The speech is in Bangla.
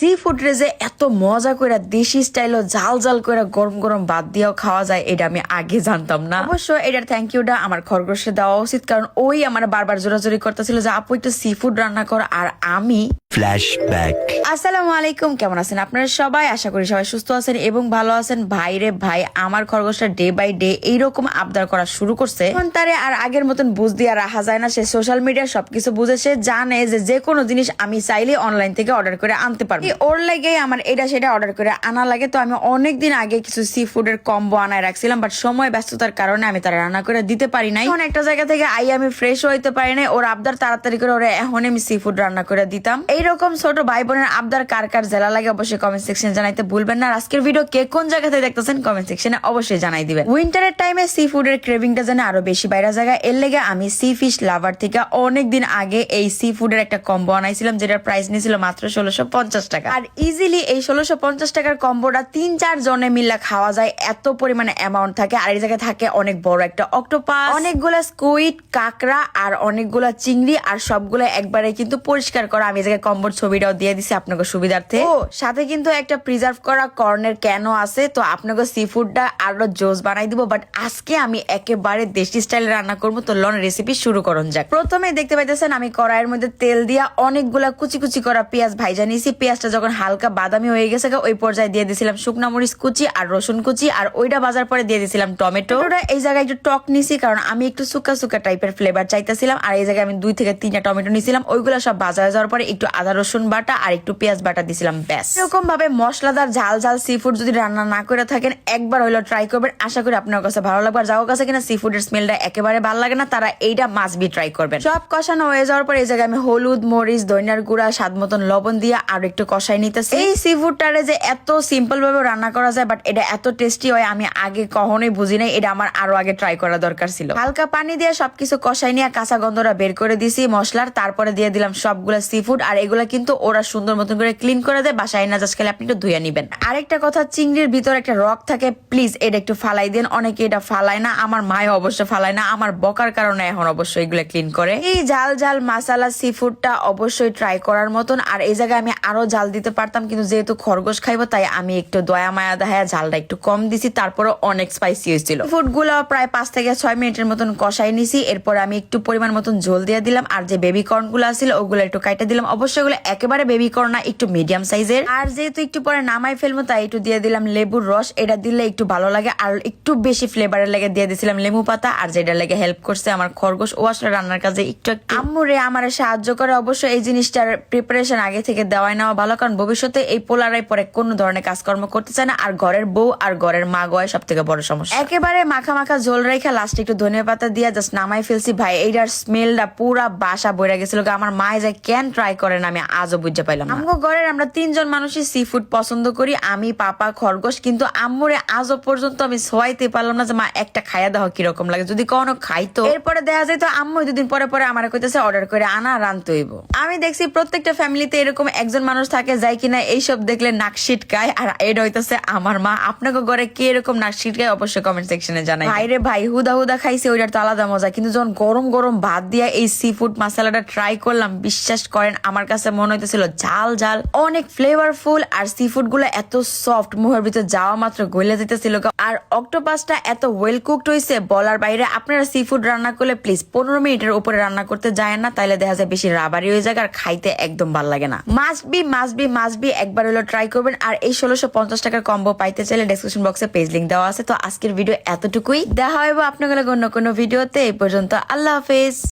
সি ফুড রেজে এত মজা করে দেশি স্টাইলও জাল জাল করে গরম গরম ভাত দিয়েও খাওয়া যায় এটা আমি আগে জানতাম না। অবশ্য এটার থ্যাংক ইউটা আমার খরগোশে দেওয়া উচিত কারণ ওই আমার বারবার জোরাজোরি করতেছিল যে আপু একটু সি ফুড রান্না কর আর আমি Flashback. আসসালামু আলাইকুম কেমন আছেন আপনারা সবাই? আশা করি সবাই সুস্থ আছেন এবং ভালো আছেন। ভাই রে ভাই আমার খরগোশটা ডে বাই ডে এইরকম আবদার করা শুরু করছে। এখন তারে আর আগের মতন বুঝ দিয়ে রাখা যায় না সে সোশ্যাল মিডিয়া সবকিছু বুঝে সে জানে যে যে কোনো জিনিস আমি চাইলে অনলাইন থেকে অর্ডার করে আনতে পারব। এই ওর লাগে আমার এটা সেটা অর্ডার করে আনা লাগে, তো আমি অনেক দিন আগে কিছু সি ফুডের কম্বো আনায় রাখছিলাম বাট সময় ব্যস্ততার কারণে আমি তারা রান্না করে দিতে পারি নাই। এখন একটা জায়গা থেকে আই আমি ফ্রেশ হইতে পারি নাই, ওর আবদার তাড়াতাড়ি করে ওরা এখন আমি সি ফুড রান্না করে দিতাম। এইরকম ছোট ভাই বোনের আবদার কার কার জেলা লাগে অবশ্যই কমেন্ট সেকশন জানাইতে ভুলবেন না। আজকের ভিডিও কে কোন জায়গা থেকে দেখতেছেন কমেন্ট সেকশনে অবশ্যই জানাই দিবেন। উইন্টারের টাইমে সি ফুডের ক্রেভিংটা জানে আরও বেশি বাইরে জায়গায় এর লেগে আমি সি ফিশ লাভার থেকে অনেক দিন আগে এই সি ফুডের একটা কম্বো আনাইছিলাম, যেটার প্রাইস নিয়েছিল মাত্র ষোলোশো পঞ্চাশ টাকা। আর ইজিলি এই ষোলোশো পঞ্চাশ টাকার কম্বোটা তিন চার জনে মিলে খাওয়া যায়। এত পরিমাণে অ্যামাউন্ট থাকে। আর এই জায়গায় থাকে অনেক বড় একটা অক্টোপাস অনেকগুলা স্কুইড কাকড়া আর অনেকগুলা চিংড়ি আর সবগুলো একবারে কিন্তু পরিষ্কার করা। আমি এই জায়গায় কম্বোর ছবিটাও দিয়ে দিছি আপনাকে সুবিধার্থে। ও সাথে কিন্তু একটা প্রিজার্ভ করা কর্নের ক্যানও আছে। তো আপনাকে সি ফুডটা আরও জোস বানাই দিব। বাট আজকে আমি একেবারে দেশি স্টাইলে রান্না করব। তো লন রেসিপি শুরু করুন যাক। প্রথমে দেখতে পাইতেছেন আমি কড়াইয়ের মধ্যে তেল দিয়া অনেকগুলা কুচি কুচি করা পেঁয়াজ ভাইজা নিয়েছি। পেঁয়াজটা যখন হালকা বাদামি হয়ে গেছে ওই পর্যায়ে দিয়ে দিয়েছিলাম শুকনা মরিচ কুচি আর রসুন কুচি, আর ওইটা বাজার পরে দিয়ে দিয়েছিলাম টমেটো। ওটা এই জায়গায় একটু টক নিছি, কারণ আমি একটু সুকা সুকা টাইপের ফ্লেভার চাইতেছিলাম, আর এই জায়গায় আমি দুই থেকে তিনটা টমেটো নিছিলাম, ওইগুলো সব বাজারে যাওয়ার পরে একটু আদা, রসুন বাটা আর একটু পেঁয়াজ বাটা দিছিলাম, ব্যাস। এরকম ভাবে মশলাদার ঝাল ঝাল সি ফুড যদি রান্না না করে থাকেন, একবার হইল ট্রাই করবেন, আশা করি আপনার কাছে ভালো লাগবে। আর যাওয়ার কাছে কিনা সি ফুডের স্মেলটা একেবারে ভালো লাগে না, তারা এইটা মাছ বি ট্রাই করবেন। সব কষানো হয়ে যাওয়ার পর এই জায়গায় আমি হলুদ, মরিচ দইনার গুঁড়া, স্বাদ মতন লবণ দিয়ে আর একটু কষাই নিতেছি। এই সি ফুডটারে যে এত সিম্পল ভাবে রান্না করা যায় বাট এটা এত টেস্টি হয়, আমি আগে কখনোই বুঝি নাই, এটা আমার আরও আগে ট্রাই করা দরকার ছিল। হালকা পানি দিয়ে সবকিছু কষাই নিয়ে কাঁচা গন্ধটা বের করে দিছি, মশলার, তারপরে দিয়ে দিলাম সবগুলা সি ফুড আর এগুলা কিন্তু ওরা সুন্দর মতন করে ক্লিন করে দেয়, বাসায় না জাস্ট খেলে আপনি একটু ধুয়ে নিবেন। আরেকটা কথা, চিংড়ির ভিতর একটা রক থাকে প্লিজ এটা একটু ফালাই দেন, অনেকে এটা ফালায় না, আমার মায় অবশ্য ফালায় না, আমার বকার কারণে এখন অবশ্যই এগুলো ক্লিন করে। এই জাল জাল মাসালা সি ফুডটা অবশ্যই ট্রাই করার মতন, আর এই জায়গায় আমি আরও জাল দিতে পারতাম, কিন্তু যেহেতু খরগোশ খাইবো, তাই আমি একটু দয়া, মায়া দেখায় ঝালটা একটু কম দিছি তারপরে অনেক স্পাইসি হয়েছিল। ফুডগুলো প্রায় পাঁচ থেকে ছয় মিনিটের মতন কষাই নিছি, এরপর আমি একটু পরিমাণ মতন ঝোল দিয়ে দিলাম, আর যে বেবি কর্নগুলো আছিল, ওগুলো একটু কাইটে দিলাম। অবশ্যই ওগুলো একেবারে বেবি কর্ন না, একটু মিডিয়াম সাইজের আর যেহেতু একটু পরে নামাই ফেলব, তাই একটু দিয়ে দিলাম লেবুর রস। এটা দিলে একটু ভালো লাগে, আর একটু বেশি ফ্লেভারের লেগে দিয়ে দিয়েছিলাম লেবু পাতা, আর যেটা লেগে হেল্প করছে আমার খরগোশ, ও আসলে রান্নার কাজে একটু একটু আম্মুরে আমার সাহায্য করে অবশ্যই এই জিনিসটার প্রিপারেশন আগে থেকে দেওয়াই নেওয়া ভালো কারণ ভবিষ্যতে এই পোলারাই পরে কোনো ধরনের কাজকর্ম করতে চায় না আর ঘরের বউ আর ঘরের মা গয় সব থেকে বড় সমস্যা। একেবারে মাখা মাখা ঝোল রেখা লাস্টে একটু ধনিয়া পাতা দিয়ে জাস্ট নামাই ফেলছি। ভাই এইটার স্মেলটা পুরা বাসা বইরা গেছিল। আমার মায়ে যায় কেন ট্রাই করেন আমি আজও বুঝতে পাইলাম না। আমগো ঘরের আমরা তিনজন মানুষই সি ফুড পছন্দ করি আমি পাপা খরগোশ কিন্তু আম্মুরে আজও পর্যন্ত আমি সোয়াইতে পারলাম না যে মা একটা খাইয়া দাও কীরকম লাগে। যদি কখনো খাইতো এরপরে দেখা যায় তো আম্মু দুদিন পরে পরে আমার কইতেছে অর্ডার করে আনা রানতে হইব। আমি দেখছি প্রত্যেকটা ফ্যামিলিতে এরকম একজন মানুষ থাকে যাই কিনা, এইসব দেখলে নাক ছিটকায়। আর এটা হইতেছে আমার মা। আপনাকে ঘরে কে এরকম নাক ছিটকায়, অবশ্যই কমেন্ট সেকশনে জানাই ভাইরে ভাই, হুদা হুদা খাইছে, ওইটার তো আলাদা মজা। কিন্তু যখন গরম গরম ভাত দিয়া এই সি ফুড মশলাটা ট্রাই করলাম, বিশ্বাস করেন, আমার কাছে মনে হইতেছিল ঝাল ঝাল। অনেক ফ্লেভারফুল আর সি ফুডগুলো এত সফট মুহের ভিতর যাওয়া মাত্র গলে যেতেছিল আর অক্টোপাসটা এত ওয়েল কুকড হয়েছে বলার বাইরে আপনারা সি ফুড রান্না করলে প্লিজ পনেরো মিনিটের উপরে রান্না করতে যায় না, তাইলে দেখা যায় বেশি রাবারি হয়ে যায় আর খাইতে একদম ভালো লাগে না। Must be must be must be একবার হলো ট্রাই করবেন। আর এই ষোলোশো পঞ্চাশ টাকার কম্বো পাইতে চাইলে ডেসক্রিপশন বক্সে পেজ লিঙ্ক দেওয়া আছে। তো আজকের ভিডিও এতটুকুই। দেখা হইব আপনাদের অন্য কোনো ভিডিওতে এই পর্যন্ত আল্লাহ হাফেজ।